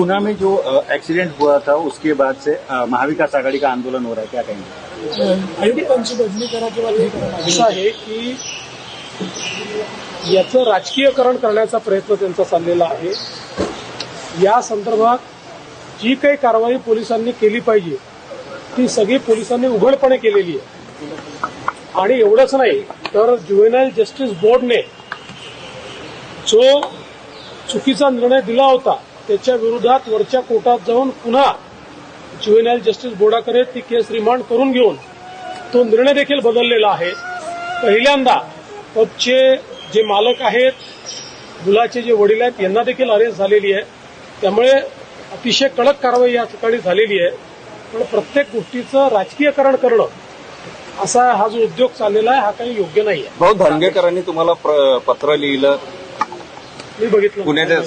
पुणे में जो एक्सीडेंट हुआ था उसके बाद से महाविकास आघाड़ी का आंदोलन हो रहा है क्या कहेंगे? आयुक्तांची बदली करा किंवा असं आहे की याचं राजकीयकरण करण्याचा प्रयत्न त्यांचा चाललेला आहे. या संदर्भात जी काही कारवाई पोलिसांनी केली पाहिजे ती सगळी पोलिसांनी उघडपणे केलेली आहे. आणि एवढंच नाही तर ज्युएनाईल जस्टिस बोर्डने जो चुकीचा निर्णय दिला होता त्याच्या विरोधात वरच्या कोर्टात जाऊन पुन्हा ज्युएनाईल जस्टिस बोर्डाकडे ती केस रिमांड करून घेऊन तो निर्णय देखील बदललेला आहे. पहिल्यांदा पबचे जे मालक आहेत मुलाचे जे वडील आहेत यांना देखील अरेस्ट झालेली आहे. त्यामुळे अतिशय कडक कारवाई या ठिकाणी झालेली आहे. पण प्रत्येक गोष्टीचं राजकीयकरण करणं असा हा जो उद्योग चाललेला आहे हा काही योग्य नाही आहे भाऊ धानगेकरांनी तुम्हाला पत्र लिहिलं? मी बघितलं. पुण्याच्या.